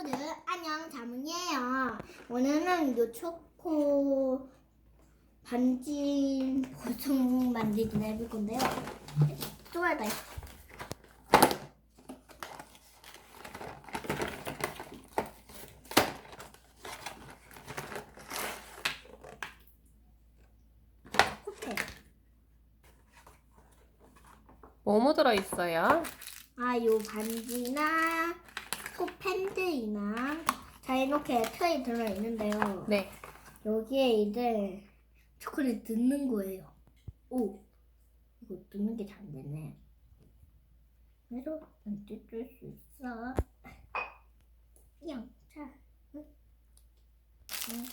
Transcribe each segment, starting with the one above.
친구들 안녕 자문이에요. 오늘은 요 초코 반지 보송 만들기 해볼 건데요. 쪼아다. 코페. 뭐뭐 들어있어요? 아, 요 반지나 이렇게 트레이 들어 있는데요. 네. 여기에 이제 초콜릿 넣는 거예요. 오, 이거 넣는 게잘 되네. 그래서 안 뜯을 수 있어. 양, 자. 응. 응.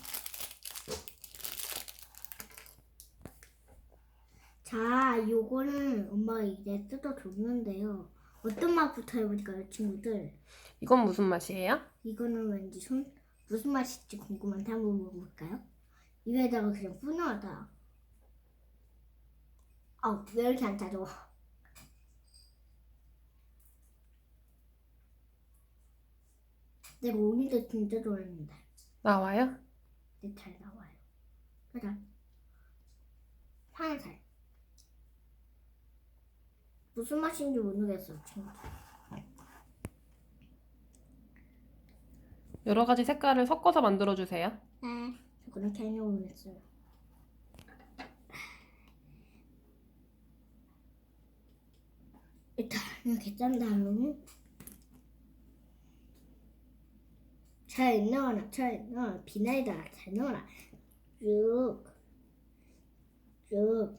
자, 요거는 엄마가 이제 뜯어 줬는데요. 어떤 맛부터 해볼까요, 친구들? 이건 무슨 맛이에요? 이거는 왠지 손 무슨 맛일지 궁금한데 한번 먹어볼까요? 입에다가 그냥 뿌려다. 아, 왜 이렇게 안 짜져? 내가 오니도 진짜 좋아했는데 나와요? 내잘 나와요. 짜잔. 파란색. 무슨 맛인지 모르겠어. 여러 가지 색깔을 섞어서 만들어 주세요. 네. 저 그렇게 하려고 했어요. 일단 이렇게 짠 다음에 잘 넣어라, 잘 넣어라, 비나이다, 잘 넣어라. 쭉, 쭉,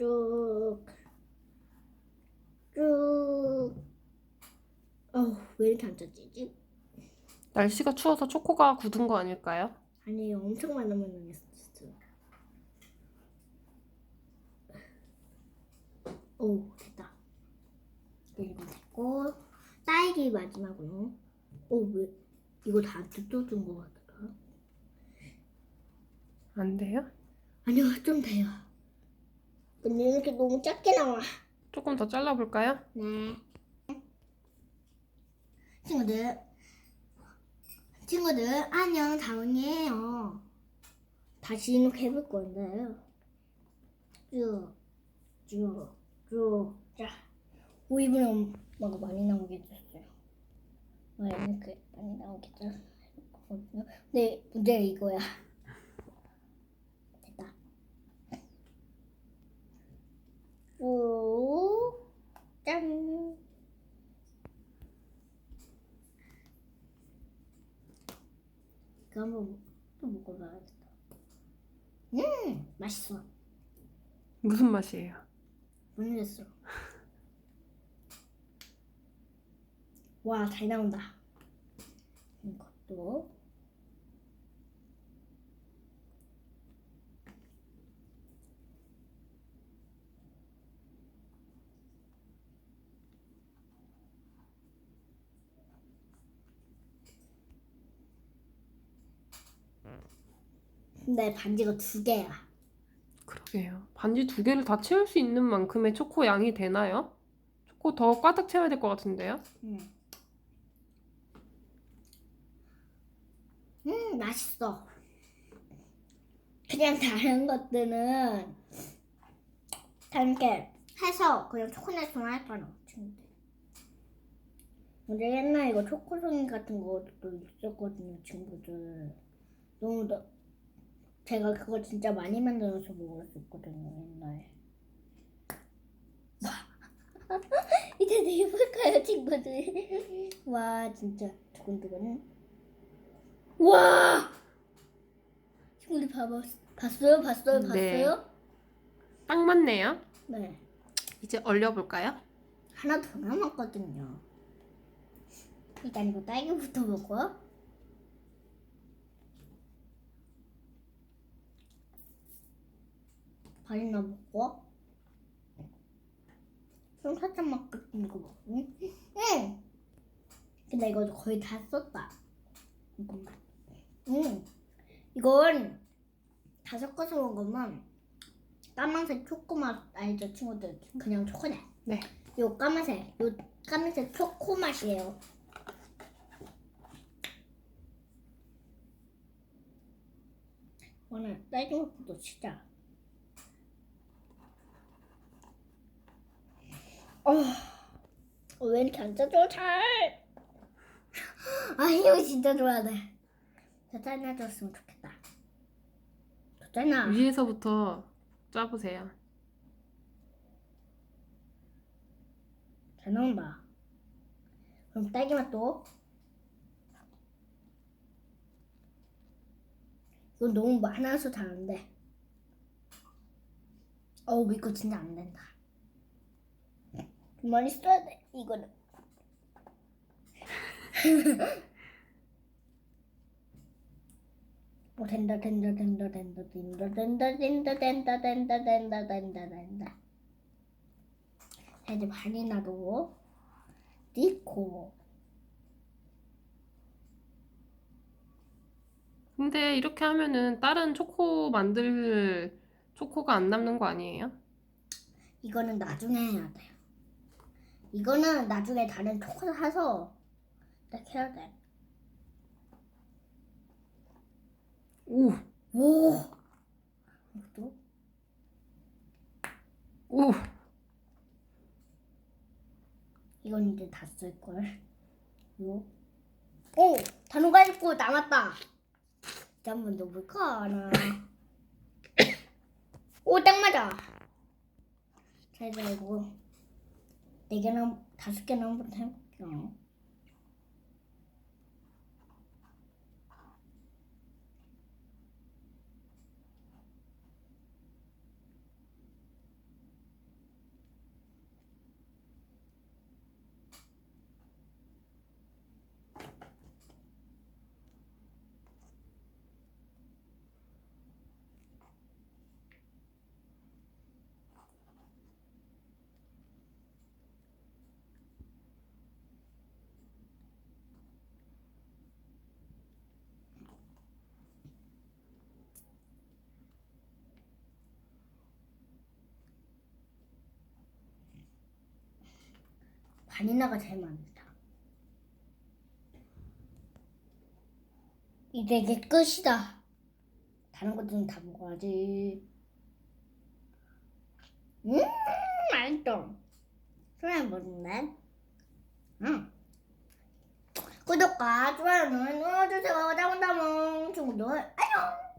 쭉, 쭉. 어우, 왜 이렇게 안 짜지지? 날씨가 추워서 초코가 굳은 거 아닐까요? 아니요, 엄청 많으면 넣겠어요. 오, 됐다. 이거 됐고, 딸기 마지막으로. 오, 왜, 이거 다 뜯어준 것 같더라. 안 돼요? 아니요, 좀 돼요. 근데 이렇게 너무 작게 나와. 조금 더 잘라볼까요? 네. 친구들, 친구들, 안녕, 다운이에요. 다시 이렇게 해볼 건데요. 쭉, 쭉, 쭉, 자. 오, 이번에 엄마가 많이 나오게 됐어요. 아, 이렇게 많이 나오게 됐거든요. 근데 문제가 이거야. 됐다. 쭉, 짠. 이거 한번 또 먹어봐야겠다. 음, 맛있어. 무슨 맛이에요? 모르겠어. 와, 잘 나온다. 이것도. 근데 반지가 두 개야. 그러게요. 반지 두 개를 다 채울 수 있는 만큼의 초코 양이 되나요? 초코 더 가득 채워야 될 것 같은데요? 음. 음, 맛있어. 그냥 다른 것들은 다른 게 해서 그냥 초콜릿만 했잖아, 친구들. 근데 옛날에 이거 초코송이 같은 것도 있었거든요, 친구들. 너무 더, 제가 그거 진짜 많이 만들어서 먹었었거든요, 옛날에. 이제 내볼까요, 친구들? 와, 진짜 두근두근. 와! 친구들 봐봐. 봤어요? 봤어요? 네. 봤어요? 딱 맞네요. 네. 이제 얼려볼까요? 하나 더 남았거든요. 일단 이거 딸기부터 먹고. 반이나 네. 먹어? 좀 살짝만 같은 그, 거 먹어. 응? 응! 근데 이거 거의 다 썼다. 응. 이건 다 섞어서 먹으면 까만색 초코맛 알죠 친구들? 그냥 초코네. 네. 요 까만색, 요 까만색 초코맛이에요. 오늘 딸기 먹고도 진짜 어, 어, 왜 이렇게 안 짜줘 잘? 아 이거 진짜 좋아야 돼. 더 짜놔줬으면 좋겠다. 더 짜놔. 위에서부터 짜보세요. 잘 나온다. 그럼 딸기 맛도. 이건 너무 많아서 잘안 돼. 어우 이거 진짜 안 된다. 좀 많이 써야 돼 이거는. 오 된다 된다 된다 된다 된다 된다 된다 된다 된다 된다 된다 된다. 자, 이제 바닐라도 넣고 근데 이렇게 하면은 다른 초코 만들 초코가 안 남는 거 아니에요? 이거는 나중에 해야 돼요. 이거는 나중에 다른 초코 사서 딱 해야 돼. 오, 오. 이것도 오, 이건 이제 다 쓸 걸. 이거. 오, 단호가 있고 남았다. 이제 한번 넣어볼까 하나. 오, 딱 맞아. 자 이제 이거 네 개나 다섯 개나 한번 해볼게요. 바닐라가 제일 많다. 이제 이게 끝이다. 다른 것들은 다 먹어야지. 음, 맛있어. 소리 먹네. 음. 구독과 좋아요는 눌러주세요. 다음다음 친구들 안녕.